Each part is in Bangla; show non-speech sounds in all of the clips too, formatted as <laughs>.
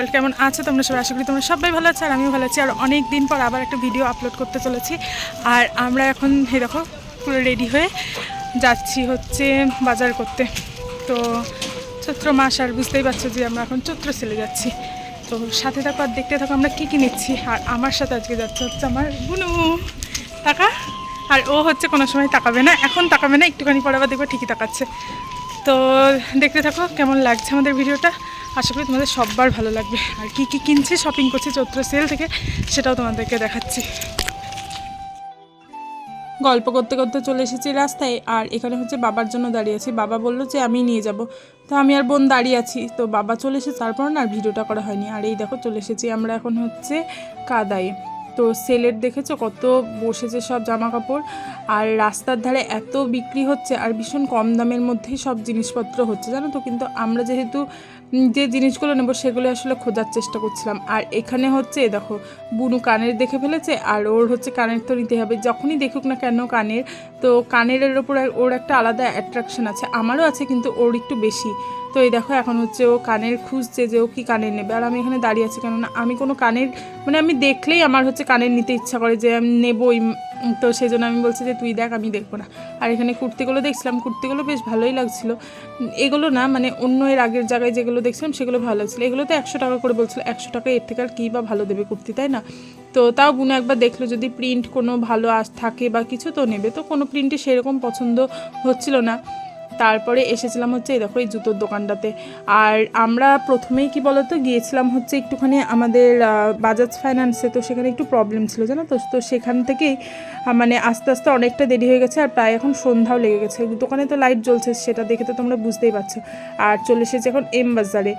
বিটি কেমন আছো তোমরা সবাই আশা করি তোমরা সবাই ভালো আছো আর আমিও ভালো আছি। আর অনেক দিন পর আবার একটা ভিডিও আপলোড করতে চলেছি। আর আমরা এখন, এই দেখো, পুরো রেডি হয়ে যাচ্ছি হচ্ছে বাজার করতে। তো চৈত্র মাস, আর বুঝতেই পারছ যে আমরা এখন চৈত্র সেলে যাচ্ছি। তো সাথে থাকো আর দেখতে থাকো আমরা কী কী নিচ্ছি। আর আমার সাথে আজকে যাচ্ছে হচ্ছে আমার বুনু। টাকা? আর ও হচ্ছে কোনো সময় তাকাবে না, এখন তাকাবে না, একটুখানি পরে আবার দেখব ঠিকই তাকাচ্ছে। তো দেখতে থাকো কেমন লাগছে আমাদের ভিডিওটা আশা করি তোমাদের সববার ভালো লাগবে। আর কি কি কিনছি শপিং করছি, চৈত্র সেল থেকে, সেটাও তোমাদেরকে দেখাচ্ছি। গল্প করতে করতে চলে এসেছি রাস্তায়, আর এখানে হচ্ছে বাবার জন্য দাঁড়িয়ে আছি। বাবা বলল যে, আমি নিয়ে যাব। তো আমি আর বোন দাঁড়িয়ে আছি। তো বাবা চলে এসেছে, তারপর না আর ভিডিওটা করা হয়নি। আর এই দেখো, চলে এসেছি আমরা এখন হচ্ছে কাদায়। তো সেলের দেখেছ কত বসেছে সব জামা কাপড় আর রাস্তার ধারে এত বিক্রি হচ্ছে, আর ভীষণ কম দামের মধ্যেই সব জিনিসপত্র হচ্ছে। জানো তো, কিন্তু আমরা যেহেতু যে জিনিসগুলো নেব সেগুলো আসলে খোঁজার চেষ্টা করছিলাম। আর এখানে হচ্ছে দেখো, বুনু কানের দেখে ফেলেছে, আর ওর হচ্ছে কানের তো নিতে হবে। যখনই দেখুক না কেন কানের, তো কানের ওপর ওর একটা আলাদা অ্যাট্রাকশন আছে। আমারও আছে, কিন্তু ওর একটু বেশি। তো এই দেখো এখন হচ্ছে ও কানের খুঁজছে যে ও কি কানের নেবে। আর আমি এখানে দাঁড়িয়ে আছি কেননা আমি কোনো কানের মানে আমি দেখলেই আমার হচ্ছে কানের নিতে ইচ্ছা করে যে আমি নেবোই। তো সেই জন্য আমি বলছি যে তুই দেখ, আমি দেখব না। আর এখানে কুর্তিগুলো দেখছিলাম, কুর্তিগুলো বেশ ভালোই লাগছিল। এগুলো না মানে অন্য এর আগের জায়গায় যেগুলো দেখছিলাম সেগুলো ভালো লাগছিল। এগুলো তো একশো টাকা করে বলছিল, একশো টাকা এর থেকে আর কী বা ভালো দেবে কুর্তি, তাই না? তো তাও বুনো একবার দেখল, যদি প্রিন্ট কোনো ভালো আস, থাকে বা কিছু তো নেবে। তো কোনো প্রিন্টে সেরকম পছন্দ হচ্ছিল না। তারপরে এসেছিলাম হচ্ছে, এই দেখো, এই জুতোর দোকানটাতে। আর আমরা প্রথমেই কি বলতো, গিয়েছিলাম হচ্ছে একটুখানি আমাদের বাজাজ ফাইন্যান্সে তো সেখানে একটু প্রবলেম ছিল, জানো তো? তো সেখান থেকেই মানে আস্তে আস্তে অনেকটা দেরি হয়ে গেছে, আর প্রায় এখন সন্ধ্যাও লেগে গেছে। দোকানে তো লাইট জ্বলছে, সেটা দেখে তো তোমরা বুঝতেই পারছ। আর চলে এসেছে এখন এম বাজারে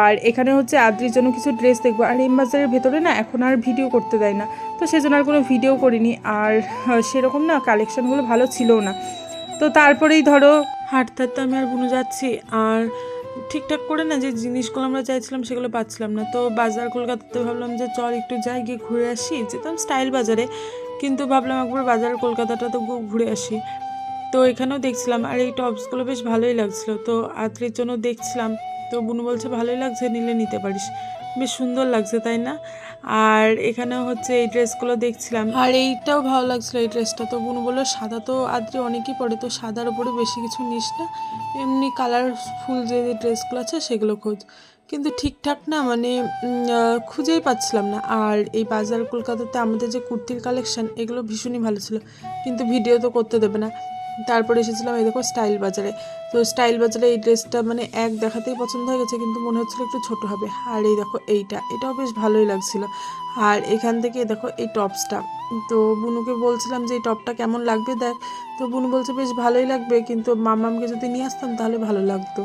আর এখানে হচ্ছে আদ্রির জন্য কিছু ড্রেস দেখব। আর এম বাজারের ভেতরে না, এখন আর ভিডিও করতে দেয় না। তো সেজন্য আর কোনো ভিডিও করিনি। আর সেরকম না কালেকশনগুলো ভালো ছিলও না। তো তারপরেই ধরো হাঁটতে হাঁটতে আমি আর বুনু যাচ্ছি। আর ঠিকঠাক করে না যে জিনিসগুলো আমরা চাইছিলাম সেগুলো পাচ্ছিলাম না। তো বাজার কলকাতাতে ভাবলাম যে চল একটু যাই, গিয়ে ঘুরে আসি। যেতাম স্টাইল বাজারে। কিন্তু ভাবলাম একবার বাজার কলকাতাটা তো ঘুরে আসি। তো এখানেও দেখছিলাম। আর এই টপসগুলো বেশ ভালোই লাগছিল। তো আত্রির জন্য দেখছিলাম। তো বুনু বলছে, ভালোই লাগছে, নিলে নিতে পারিস। বেশ সুন্দর লাগছে, তাই না? আর এখানেও হচ্ছে এই ড্রেসগুলো দেখছিলাম। আর এইটাও ভালো লাগছিল এই ড্রেসটা। তো বুনু বলল, সাদা তো আদ্রি অনেকই পরে, তো সাদার উপরে বেশি কিছু নিস না। এমনি কালারফুল যে ড্রেসগুলো আছে, সেগুলো খোঁজ। কিন্তু ঠিকঠাক না মানে খুঁজেই পাচ্ছিলাম না। আর এই বাজার কলকাতাতে আমাদের যে কুর্তির কালেকশন এগুলো ভীষণই ভালো ছিল। কিন্তু ভিডিও তো করতে দেবে না। তারপরে এসেছিলাম এই দেখো স্টাইল বাজারে। তো স্টাইল বাজারে এই ড্রেসটা মানে এক দেখাতেই পছন্দ হয়ে গেছে, কিন্তু মনে হচ্ছিল একটু ছোট হবে। আর এই দেখো এইটা, এটাও বেশ ভালোই লাগছিল। আর এখান থেকে দেখো এই টপসটা। তো বুনুকে বলছিলাম যে এই টপটা কেমন লাগবে দেখ। তো বুনু বলছে, বেশ ভালোই লাগবে, কিন্তু মামামকে যদি নিয়ে আসতাম তাহলে ভালো লাগতো।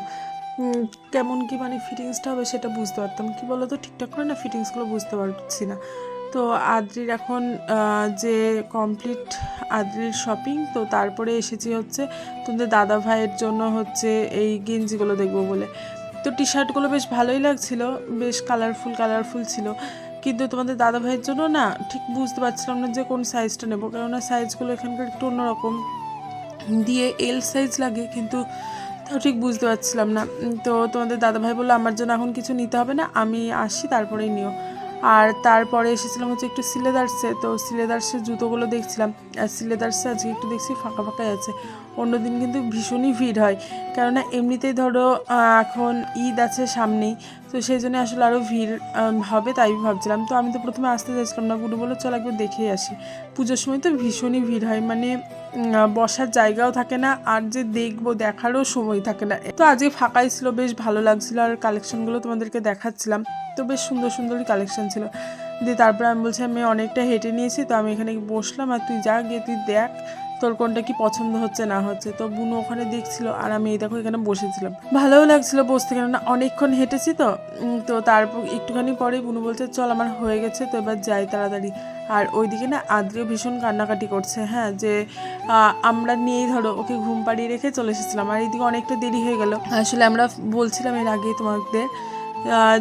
কেমন কি মানে ফিটিংসটা হবে সেটা বুঝতে পারতাম। কি বলো তো ঠিকঠাক করে না ফিটিংসগুলো বুঝতে পারছি না। তো আদ্রির এখন যে কমপ্লিট আদ্রির শপিং তো তারপরে এসেছি হচ্ছে তোমাদের দাদা ভাইয়ের জন্য হচ্ছে এই গেঞ্জিগুলো দেখব বলে। তো টি শার্টগুলো বেশ ভালোই লাগছিল, বেশ কালারফুল কালারফুল ছিল। কিন্তু তোমাদের দাদা ভাইয়ের জন্য না ঠিক বুঝতে পারছিলাম না যে কোন সাইজটা নেব, কেননা সাইজগুলো এখানকার একটু অন্যরকম। দিয়ে এল সাইজ লাগে, কিন্তু তাও ঠিক বুঝতে পারছিলাম না। তো তোমাদের দাদাভাই বলল, আমার জন্য এখন কিছু নিতে হবে না, আমি আসি, তারপরেই নিও। আর তারপরে এসেছিলাম হচ্ছে একটু সিলেদার্সে, তো সিলেদার্সের জুতোগুলো দেখছিলাম। আর সিলেদার্সে আজকে একটু দেখছি ফাঁকা ফাঁকাই আছে। অন্যদিন কিন্তু ভীষণই ভিড় হয়। কেননা এমনিতেই ধরো এখন ঈদ আছে সামনেই, তো সেই জন্য আসলে আরও ভিড় হবে তাই ভাবছিলাম। তো আমি তো প্রথমে আসতে চাইছিলাম না বুড়ো বলে, চল একবার দেখেই আসি। পুজোর সময় তো ভীষণই ভিড় হয় মানে বসার জায়গাও থাকে না, আর যে দেখব, দেখারও সময় থাকে না। তো আজকে ফাঁকাই ছিল, বেশ ভালো লাগছিল, আর কালেকশনগুলো তোমাদেরকে দেখাচ্ছিলাম। তো বেশ সুন্দর, সুন্দরই কালেকশন ছিল। দিয়ে তারপরে আমি বলছি, আমি অনেকটা হেঁটে নিয়েছি, তো আমি এখানে বসলাম, আর তুই যা গিয়ে তুই দেখ। তোর কোনটা কি পছন্দ হচ্ছে, না হচ্ছে? তো বুনু ওখানে দেখছিল আর আমি এই দেখো এখানে বসেছিলাম। ভালোও লাগছিল বসতে কেননা অনেকক্ষণ হেঁটেছি তো। তো তারপর একটুখানি পরে বুনু বলছে, চল আমার হয়ে গেছে, তো এবার যাই তাড়াতাড়ি। আর ওইদিকে না আদ্রিও ভীষণ কান্নাকাটি করছে হ্যাঁ যে আমরা নিয়েই ধরো ওকে ঘুম পাড়িয়ে রেখে চলে এসেছিলাম। আর এইদিকে অনেকটা দেরি হয়ে গেল। আসলে আমরা বলছিলাম এর আগেই তোমাদের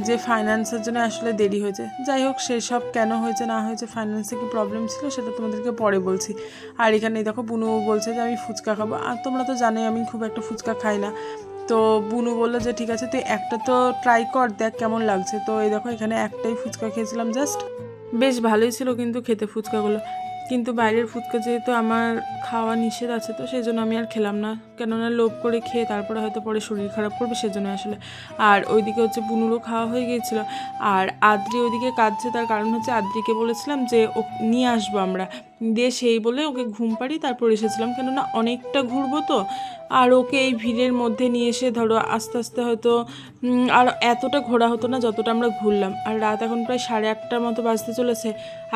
যে ফাইন্যান্সের জন্য আসলে দেরি হয়েছে। যাই হোক সেসব কেন হয়েছে, না হয়েছে ফাইন্যান্সে কি প্রবলেম ছিল, সেটা তোমাদেরকে পরে বলছি। আর এখানে দেখো, বুনু বলছে যে, আমি ফুচকা খাব। আর তোমরা তো জানোই, আমি খুব একটা ফুচকা খাই না। তো বুনু বলল যে, ঠিক আছে, তুই একটা তো ট্রাই কর, দেখ কেমন লাগছে। তো এই দেখো, এখানে একটাই ফুচকা খেয়েছিলাম জাস্ট বেশ ভালোই ছিল কিন্তু খেতে ফুচকাগুলো। কিন্তু বাইরের ফুচকা যেহেতু আমার খাওয়া নিষেধ আছে, তো সেই জন্য আমি আর খেলাম না। কেননা লোভ করে খেয়ে তারপরে হয়তো পরে শরীর খারাপ করবে সেজন্য আসলে। আর ওইদিকে হচ্ছে বুনুরও খাওয়া হয়ে গিয়েছিল। আর আদ্রি ওইদিকে কাঁদছে, তার কারণ হচ্ছে আদ্রিকে বলেছিলাম যে, ও নিয়ে আসব আমরা। দিয়ে সেই বলে ওকে ঘুম পাড়ি তারপর এসেছিলাম। কেননা অনেকটা ঘুরবো তো। আর ওকে এই ভিড়ের মধ্যে নিয়ে এসে ধরো আস্তে আস্তে হয়তো আর এতটা ঘোরা হতো না যতটা আমরা ঘুরলাম। আর রাত এখন প্রায় সাড়ে আটটার মতো বাজতে চলেছে।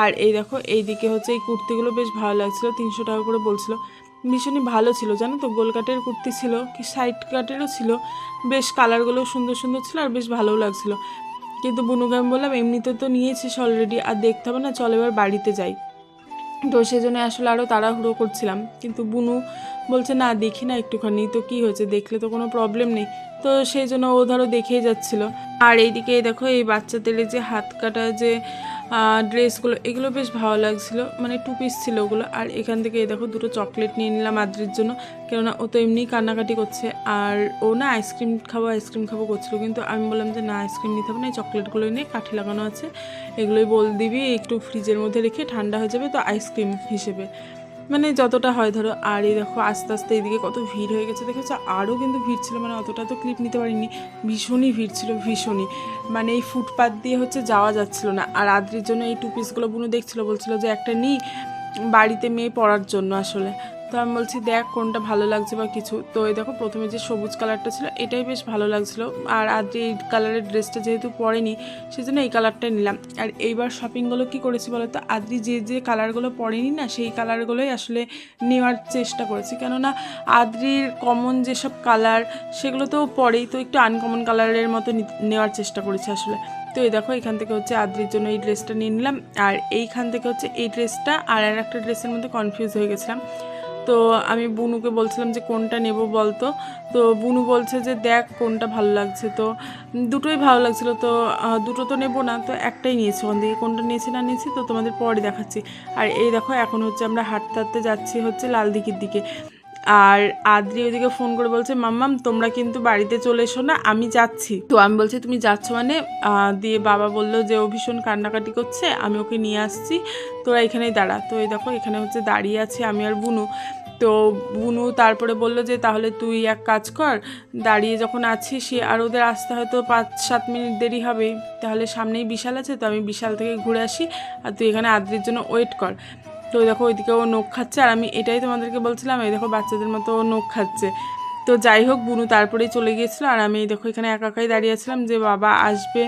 আর এই দেখো এই দিকে হচ্ছে এই কুর্তিগুলো বেশ ভালো লাগছিল। তিনশো টাকা করে বলছিল। ভীষণই ভালো ছিল, জানো তো? গোল কাটের কুর্তি ছিল, কি সাইড কাটেরও ছিল। বেশ কালারগুলো সুন্দর সুন্দর ছিল আর বেশ ভালোও লাগছিল। কিন্তু বুনুকে আমি বললাম, এমনিতে তো নিয়েছিস অলরেডি আর দেখতে হবে না, চল এবার বাড়িতে যাই। তো সেই জন্য আসলে আরও তাড়াহুড়ো করছিলাম। কিন্তু বুনু বলছে, না, দেখি না একটুখানি। তো কি হয়েছে? দেখলে তো কোনো প্রবলেম নেই। তো সেই জন্য ও ধরো দেখেই যাচ্ছিল। আর এইদিকে দেখো, এই বাচ্চাদের যে হাত কাটা যে ড্রেসগুলো, এগুলো বেশ ভালো লাগছিল। মানে টু পিস ছিল ওগুলো। আর এখান থেকে এই দেখো দুটো চকলেট নিয়ে নিলাম আদ্রির জন্য। কেননা ও তো এমনিই কান্নাকাটি করছে। আর ও না আইসক্রিম খাব আইসক্রিম খাব করছিল। কিন্তু আমি বললাম যে, না আইসক্রিম নিতে হবে না, এই চকলেটগুলোই নিয়ে কাঠি লাগানো আছে। এগুলোই বল দিবি, একটু ফ্রিজের মধ্যে রেখে ঠান্ডা হয়ে যাবে তো আইসক্রিম হিসেবে। মানে যতটা হয় ধরো, আর এই দেখো আস্তে আস্তে এদিকে কত ভিড় হয়ে গেছে, দেখেছ? আরও কিন্তু ভিড় ছিল মানে অতটা তো ক্লিপ নিতে পারিনি। ভীষণই ভিড় ছিল, ভীষণই। মানে এই ফুটপাথ দিয়ে হচ্ছে যাওয়া যাচ্ছিল না। আর আদ্রির জন্য এই টু পিসগুলো বুনো দেখছিল, বলছিল যে একটা নিই বাড়িতে মেয়ে পড়ার জন্য আসলে। তো আমি বলছি, দেখ কোনটা ভালো লাগছে বা কিছু। তো এই দেখো, প্রথমে যে সবুজ কালারটা ছিল, এটাই বেশ ভালো লাগছিল। আর আদ্রি এই কালারের ড্রেসটা যেহেতু পরেনি, সেজন্য এই কালারটাই নিলাম। আর এইবার শপিংগুলো কি করেছি বলো তো? আদ্রি যে যে কালারগুলো পরেনি না, সেই কালারগুলোই আসলে নেওয়ার চেষ্টা করেছি। কেননা আদ্রির কমন যেসব কালার, সেগুলো তো পরেই তো একটু আনকমন কালারের মতো নেওয়ার চেষ্টা করেছি আসলে। তো এই দেখো, এখান থেকে হচ্ছে আদ্রির জন্য এই ড্রেসটা নিয়ে নিলাম। আর এইখান থেকে হচ্ছে এই ড্রেসটা, আর আর একটা ড্রেসের মধ্যে কনফিউজ হয়ে গেছিলাম। তো আমি বুনুকে বলছিলাম যে কোনটা নেব বলতো? তো বুনু বলছে যে দেখ কোনটা ভালো লাগছে। তো দুটোই ভালো লাগছিল। তো দুটো তো নেব না, তো একটাই নিয়েছি। ওখান থেকে কোনটা নিয়েছি না নিয়েছি, তো তোমাদের পরে দেখাচ্ছি। আর এই দেখো, এখন হচ্ছে আমরা হাঁটতে হাঁটতে যাচ্ছি হচ্ছে লাল লালদিঘির দিকে। আর আদ্রি ওইদিকে ফোন করে বলছে, মাম্মাম, তোমরা কিন্তু বাড়িতে চলে এসো না, আমি যাচ্ছি। তো আমি বলছি, তুমি যাচ্ছ মানে? দিয়ে বাবা বলল যে ও ভীষণ কান্নাকাটি করছে, আমি ওকে নিয়ে আসছি, তোরা এখানেই দাঁড়া। তো এই দেখো, এখানে হচ্ছে দাঁড়িয়ে আছে আমি আর বুনু। তো বুনু তারপরে বলল যে, তাহলে তুই এক কাজ কর, দাঁড়িয়ে যখন আছিস সে আর ওদের আসতে হয়তো পাঁচ সাত মিনিট দেরি হবে তাহলে সামনেই বিশাল আছে, তো আমি বিশাল থেকে ঘুরে আসি, আর তুই এখানে আদ্রির জন্য ওয়েট কর। তো ওই দেখো ওইদিকে ও নখ খাচ্ছে, আর আমি এটাই তোমাদেরকে বলছিলাম, এই দেখো বাচ্চাদের মতো ও নখ খাচ্ছে। তো যাই হোক, বুনু তারপরেই চলে গিয়েছিল, আর আমি দেখো এখানে একা একাই দাঁড়িয়ে আছিলাম যে বাবা আসবে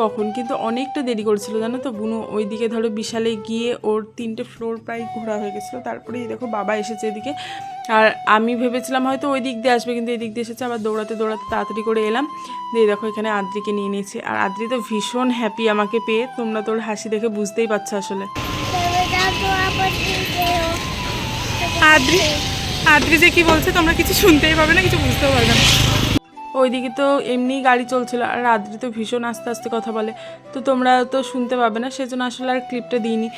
কখন, কিন্তু অনেকটা দেরি করেছিল, জানো তো? বুনু ওইদিকে ধরো বিশালে গিয়ে ওর তিনটে ফ্লোর প্রায় ঘোরা হয়ে গেছিল তারপরে এই দেখো বাবা এসেছে এদিকে। আর আমি ভেবেছিলাম হয়তো ওই দিক দিয়ে আসবে, কিন্তু এই দিক দিয়ে এসেছে, আবার দৌড়াতে দৌড়াতে তাড়াতাড়ি করে এলাম। দিয়ে দেখো এখানে আদ্রিকে নিয়ে নিয়েছি, আর আদ্রি তো ভীষণ হ্যাপি আমাকে পেয়ে, তোমরা তোর হাসি দেখে বুঝতেই পারছ আসলে। আদ্রি আদ্রি যে কি বলছে? তোমরা কিছু শুনতেই পাবে না, কিছু বুঝতেও পারবে না। ওইদিকে তো এমনি গাড়ি চলছিল, আর আদ্রি তো ভীষণ আস্তে আস্তে কথা বলে। তো তোমরা তো শুনতে পাবে না, সেজন্য আসলে আর ক্লিপটা দিইনি।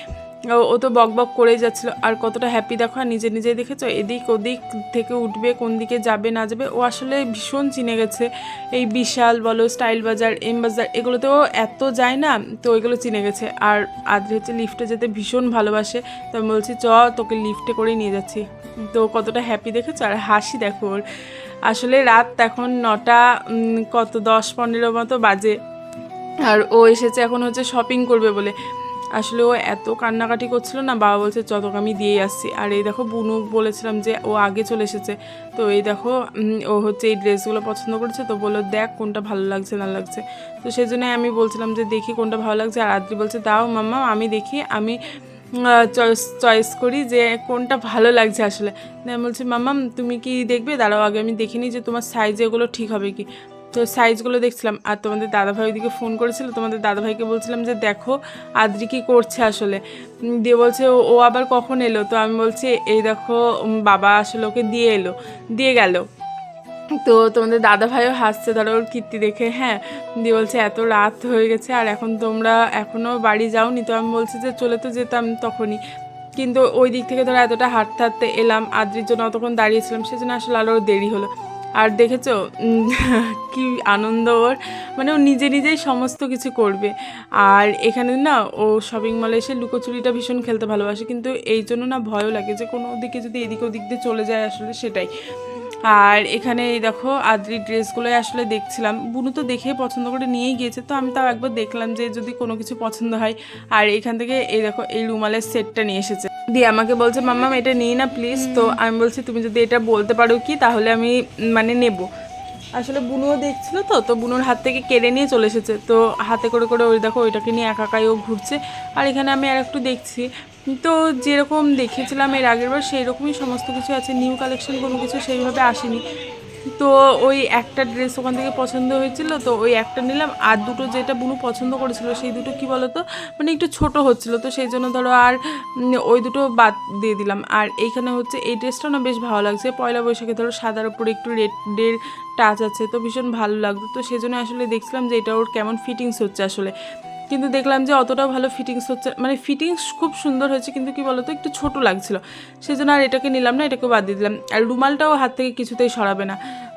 ও- তো বক বক করেই যাচ্ছিল। আর কতটা হ্যাপি দেখো, আর নিজে নিজে দেখেছ, এদিক ওদিক থেকে উঠবে, কোন দিকে যাবে, না যাবে, ও আসলে ভীষণ চিনে গেছে। এই বিশাল বলো স্টাইল বাজার এম বাজার, এগুলোতেও এত যায় না, তো ওইগুলো চিনে গেছে। আর আদ্রি হচ্ছে লিফটে যেতে ভীষণ ভালোবাসে, তো আমি বলছি, চ, তোকে লিফটে করেই নিয়ে যাচ্ছি। তো কতটা হ্যাপি দেখেছ, আর হাসি দেখো ওর। আসলে রাত এখন নটা কত, দশ, পনেরো মতো বাজে। আর ও এসেছে এখন হচ্ছে শপিং করবে বলে। আসলে ও এত কান্নাকাটি করছিল না, বাবা বলছে, চ, তোকে আমি দিয়েই আসছি। আর এই দেখো, বুনু বলেছিলাম যে ও আগে চলে এসেছে। তো এই দেখো ও হচ্ছে এই ড্রেসগুলো পছন্দ করেছে, তো বলল, দেখ কোনটা ভালো লাগছে, না লাগছে। তো সেই জন্য আমি বলছিলাম যে, দেখি কোনটা ভালো লাগছে। আর আদ্রি বলছে, দাও মাম্মা, আমি দেখি, আমি চয়েস চয়েস করি যে কোনটা ভালো লাগছে আসলে। আমি বলছি, মাম্মাম, তুমি কি দেখবে? দাঁড়াও, আগে আমি দেখিনি যে তোমার সাইজ এগুলো ঠিক হবে কি। তো সাইজগুলো দেখছিলাম। আর তোমাদের দাদাভাই ওইদিকে ফোন করেছিল, তোমাদের দাদাভাইকে বলছিলাম যে, দেখো আদ্রি কি করছে আসলে। দিয়ে বলছে, ও- আবার কখন এলো? তো আমি বলছি, এই দেখো বাবা আসলে ওকে দিয়ে এলো। দিয়ে গেল। তো তোমাদের দাদা ভাইও হাসছে, ধরো ওর কীর্তি দেখে হ্যাঁ? দিয়ে বলছে, এত রাত হয়ে গেছে আর এখন তোমরা এখনও বাড়ি যাওনি। তো আমি বলছি যে, চলে তো যেতাম তখনই। কিন্তু ওই দিক থেকে ধরো এতটা হাঁটতে হাঁটতে এলাম, আদ্রির জন্য অতক্ষণ দাঁড়িয়েছিলাম সেজন্য আসলে আরও দেরি হলো। আর দেখেছ <laughs> কি আনন্দ ওর মানে ও নিজে নিজেই সমস্ত কিছু করবে। আর এখানে না, ও শপিং মলে এসে লুকোচুরিটা ভীষণ খেলতে ভালোবাসে। কিন্তু এই জন্য না ভয়ও লাগে যে কোনো দিকে যদি এদিক ওদিক দিয়ে চলে যায় আসলে সেটাই। আর এখানে এই দেখো আদ্রি ড্রেসগুলোই আসলে দেখছিলাম। বুনু তো দেখে পছন্দ করে নিয়েই গিয়েছে তো আমি তাও একবার দেখলাম যে যদি কোনো কিছু পছন্দ হয়। আর এখান থেকে এই দেখো এই রুমালের সেটটা নিয়ে এসেছে। দিয়ে আমাকে বলছে মাম্মাম এটা নিই না প্লিজ তো আমি বলছি তুমি যদি এটা বলতে পারো কি তাহলে আমি মানে নেব। আসলে বুনুও দেখছিল তো তো বুনুর হাত থেকে কেড়ে নিয়ে চলে এসেছে। তো হাতে করে করে ওই দেখো ওইটাকে নিয়ে একা একাই ও ঘুরছে। আর এখানে আমি আর একটু দেখছি তো যেরকম দেখেছিলাম এর আগের বার সেই রকমই সমস্ত কিছু আছে নিউ কালেকশন কোনো কিছু সেইভাবে আসেনি। তো ওই একটা ড্রেস ওখান থেকে পছন্দ হয়েছিল, তো ওই একটা নিলাম। আর দুটো যেটা বুনু পছন্দ করেছিল, সেই দুটো কি বলতো মানে একটু ছোট হচ্ছিল, তো সেই জন্য ধরো আর ওই দুটো বাদ দিয়ে দিলাম। আর এইখানে হচ্ছে এই ড্রেসটা না বেশ ভালো লাগছে, পয়লা বৈশাখে ধরো সাদার উপরে একটু রেডের টাচ আছে, তো ভীষণ ভালো লাগতো। তো সেই জন্য আসলে দেখছিলাম যে এটা ওর কেমন ফিটিংস হচ্ছে আসলে। কিন্তু দেখলাম যে অতটাও ভালো ফিটিংস হচ্ছে মানে ফিটিংস খুব সুন্দর হয়েছে, কিন্তু কি বলতো, একটু ছোট লাগছিল। সেই জন্য আর এটাকে নিলাম না এটাকে বাদ দিয়ে দিলাম। আর রুমালটাও হাত থেকে কিছুতেই সরাবে না।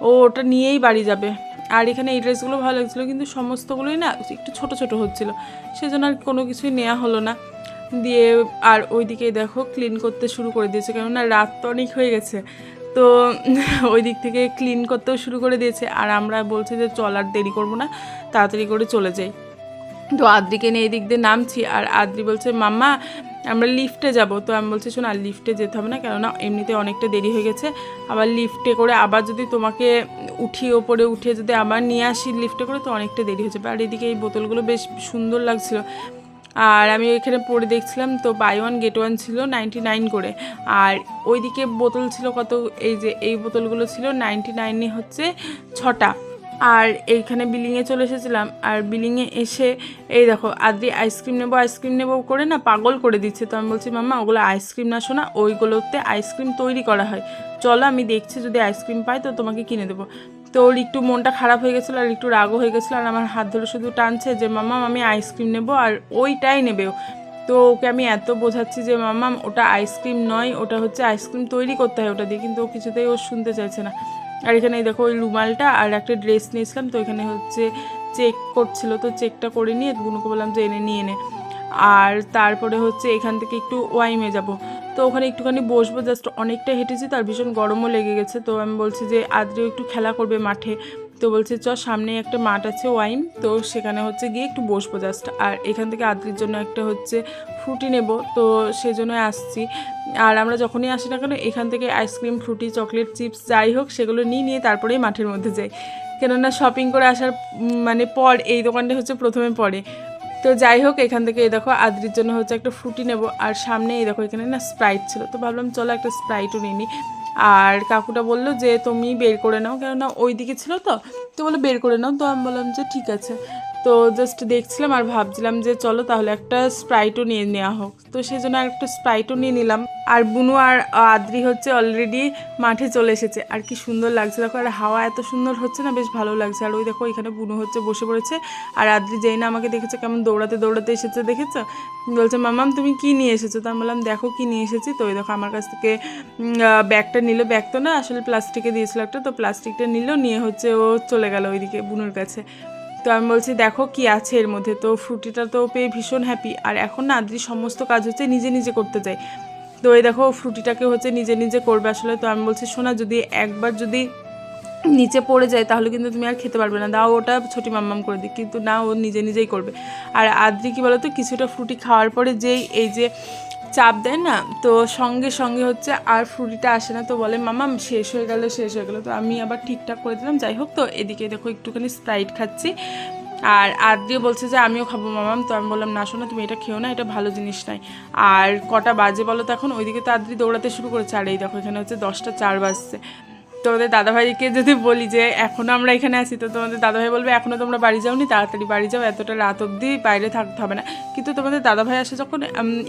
ও ওটা নিয়েই বাড়ি যাবে। আর এখানে এই ড্রেসগুলো ভালো লাগছিল, কিন্তু সমস্তগুলোই না একটু ছোট ছোট হচ্ছিল। সেই জন্য আর কোনো কিছুই নেওয়া হলো না। দিয়ে আর ওইদিকে দেখো ক্লিন করতে শুরু করে দিয়েছে, কেননা রাত তো অনেক হয়ে গেছে। তো ওই দিক থেকে ক্লিন করতেও শুরু করে দিয়েছে। আর আমরা বলছি যে চল আর দেরি করব না, তাড়াতাড়ি করে চলে যাই। তো আদ্রিকে নিয়ে এদিক দিয়ে নামছি আর আদ্রি বলছে, মাম্মা, আমরা লিফটে যাব। তো আমি বলছি, শোন, আর লিফটে যেতে হবে না, কেননা এমনিতে অনেকটা দেরি হয়ে গেছে। আবার লিফটে করে আবার যদি তোমাকে উঠিয়ে ওপরে উঠে যদি আবার নিয়ে আসি লিফটে করে, তো অনেকটা দেরি হয়ে যাবে। আর এদিকে এই বোতলগুলো বেশ সুন্দর লাগছিল। আর আমি এখানে পড়ে দেখছিলাম, তো বাই ওয়ান গেট ওয়ান ছিল নাইনটি নাইন করে। আর ওইদিকে বোতল ছিল কত? এই যে, এই বোতলগুলো ছিল নাইনটি নাইনে হচ্ছে ছটা। আর এইখানে বিলিংয়ে চলে এসেছিলাম। আর বিলিংয়ে এসে, এই দেখো, আদ্রি আইসক্রিম নেব আইসক্রিম নেব করে না পাগল করে দিচ্ছে। তো আমি বলছি, মাম্মা, ওগুলো আইসক্রিম না শোনা, ওইগুলোতে আইসক্রিম তৈরি করা হয়। চলো, আমি দেখছি যদি আইসক্রিম পাই, তো তোমাকে কিনে দেবো। তো ওর একটু মনটা খারাপ হয়ে গেছিল আর একটু রাগও হয়ে গেছিল আর আমার হাত ধরে শুধু টানছে যে, মাম্মা, আমি আইসক্রিম নেব আর ওইটাই নেবে। তো ওকে আমি এত বোঝাচ্ছি যে, মাম্মা, ওটা আইসক্রিম নয়, ওটা হচ্ছে আইসক্রিম তৈরি করতে হয় ওটা দিয়ে। কিন্তু ও কিছুতেই ও শুনতে চাইছে না। আর এখানে দেখো ওই রুমালটা আর একটা ড্রেস নিয়েছিলাম, তো এখানে হচ্ছে চেক করছিল, তো চেকটা করে নিয়ে গুনুকে বললাম যে এনে নিয়ে এনে আর তারপরে হচ্ছে এখান থেকে একটু ওয়াইমে যাব। তো ওখানে একটুখানি বসবো, জাস্ট অনেকটা হেঁটেছি, তার ভীষণ গরমও লেগে গেছে, তো আমি বলছি যে আদ্রেও একটু খেলা করবে মাঠে। তো বলছে, চ, সামনে একটা মাঠ আছে ওয়াইম তো সেখানে হচ্ছে গিয়ে একটু বসবো জাস্ট আর এখান থেকে আদ্রির জন্য একটা হচ্ছে ফ্রুটি নেব, তো সেই জন্য আসছি। আর আমরা যখনই আসি না কেন, এখান থেকে আইসক্রিম ফ্রুটি চকলেট চিপস যাই হোক, সেগুলো নিয়ে নিয়ে তারপরেই মাঠের মধ্যে যাই। কেননা শপিং করে আসার মানে পর এই দোকানটা হচ্ছে প্রথমে পড়ে। তো যাই হোক, এখান থেকে এই দেখো, আদ্রির জন্য হচ্ছে একটা ফ্রুটি নেব। আর সামনে এই দেখো, এখানে না স্প্রাইট ছিল। তো ভাবলাম, চলো একটা স্প্রাইটও নিয়ে নিই আর কাকুটা বলল যে, তুমি বের করে নাও। কেননা ওই দিকে ছিল তো। তো বলে বের করে নাও। তো আমি বললাম যে, ঠিক আছে। তো জাস্ট দেখছিলাম আর ভাবছিলাম যে চলো তাহলে একটা স্প্রাইটও নিয়ে নেওয়া হোক। তো সেই জন্য একটা স্প্রাইটও নিয়ে নিলাম। আর বুনু আর আদ্রি হচ্ছে অলরেডি মাঠে চলে এসেছে। আর কি সুন্দর লাগছে। দেখো, আর হাওয়া এত সুন্দর হচ্ছে না, বেশ ভালো লাগছে। আর ওই দেখো, এখানে বুনু হচ্ছে বসে পড়েছে। আর আদ্রি যেই না আমাকে দেখেছে, কেমন দৌড়াতে দৌড়াতে এসেছে, দেখেছ? বলছে, মামাম, তুমি কি নিয়ে এসেছ? তো আমি বললাম, দেখো কি নিয়ে এসেছি। তো ওই দেখো, আমার কাছ থেকে ব্যাগটা নিল। ব্যাগ তো না, আসলে প্লাস্টিকে দিয়েছিল একটা। তো প্লাস্টিকটা নিল, নিয়ে হচ্ছে ও চলে গেল ওইদিকে বুনুর কাছে। তো আমি বলছি, দেখো কি আছে এর মধ্যে। তো ফ্রুটিটা তো পেয়ে ভীষণ হ্যাপি আর এখন না আদ্রি সমস্ত কাজ হচ্ছে নিজে নিজে করতে চাই তো এই দেখো ফ্রুটিটাকে হচ্ছে নিজে নিজে করবে আসলে। তো আমি বলছি, শোনা, যদি একবার যদি নিচে পড়ে যায়, তাহলে কিন্তু তুমি আর খেতে পারবে না। দাও ওটা ছোটি মাম্মাম করে দিই কিন্তু না, ও নিজে নিজেই করবে। আর আদ্রি কি বলতো, কিছুটা ফ্রুটি খাওয়ার পরে যেই এই যে চাপ দেয় না, তো সঙ্গে সঙ্গে হচ্ছে আর ফ্রুটিটা আসে না, তো বলে, মামা, শেষ হয়ে গেল, শেষ হয়ে গেলো। তো আমি আবার ঠিকঠাক করে দিলাম। যাই হোক, তো এদিকে দেখো একটুখানি স্প্রাইট খাচ্ছি। আর আদ্রিও বলছে যে, আমিও খাব মামাম তো আমি বললাম, না, শোনো, তুমি এটা খেও না, এটা ভালো জিনিস নাই আর কটা বাজে বলো তো এখন, ওইদিকে তো আদ্রি দৌড়াতে শুরু করেছে। আর এই দেখো, এখানে হচ্ছে দশটা চার বাজছে। তোমাদের দাদাভাইকে যদি বলি যে এখনও আমরা এখানে আছি, তো তোমাদের দাদাভাই বলবে এখনও তোমরা বাড়ি যাওনি, তাড়াতাড়ি বাড়ি যাও, এতটা রাত অবধি বাইরে থাকতে হবে না। কিন্তু তোমাদের দাদাভাই আসে যখন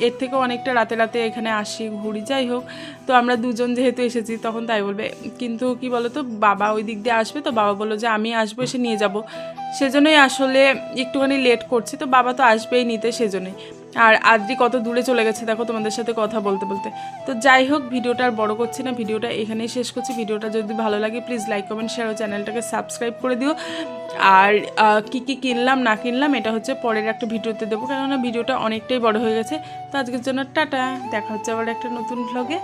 এর থেকেও অনেকটা রাতে রাতে এখানে আসি, ঘুরি, যাই হোক, তো আমরা দুজন যেহেতু এসেছি, তখন তাই বলবে, কিন্তু কি বলো তো বাবা ওই দিক দিয়ে আসবে তো? বাবা বলল যে, আমি আসব, এসে নিয়ে যাব। সেজন্যই আসলে একটুখানি লেট করছি, তো বাবা তো আসবেই নিতে সেজন্যই। আর আদ্রি কত দূরে চলে গেছে, দেখো তোমাদের সাথে কথা বলতে বলতে। তো যাই হোক, ভিডিওটা আর বড়ো করছি না, ভিডিওটা এখানেই শেষ করছি। ভিডিওটা যদি ভালো লাগে প্লিজ লাইক কমেন্ট শেয়ার ও চ্যানেলটাকে সাবস্ক্রাইব করে দিও। আর কি কি কিনলাম, না কিনলাম, এটা হচ্ছে পরের একটা ভিডিওতে দেবো, কেননা ভিডিওটা অনেকটাই বড় হয়ে গেছে। তো আজকের জন্য টাটা, দেখা হচ্ছে আবার একটা নতুন ভ্লগে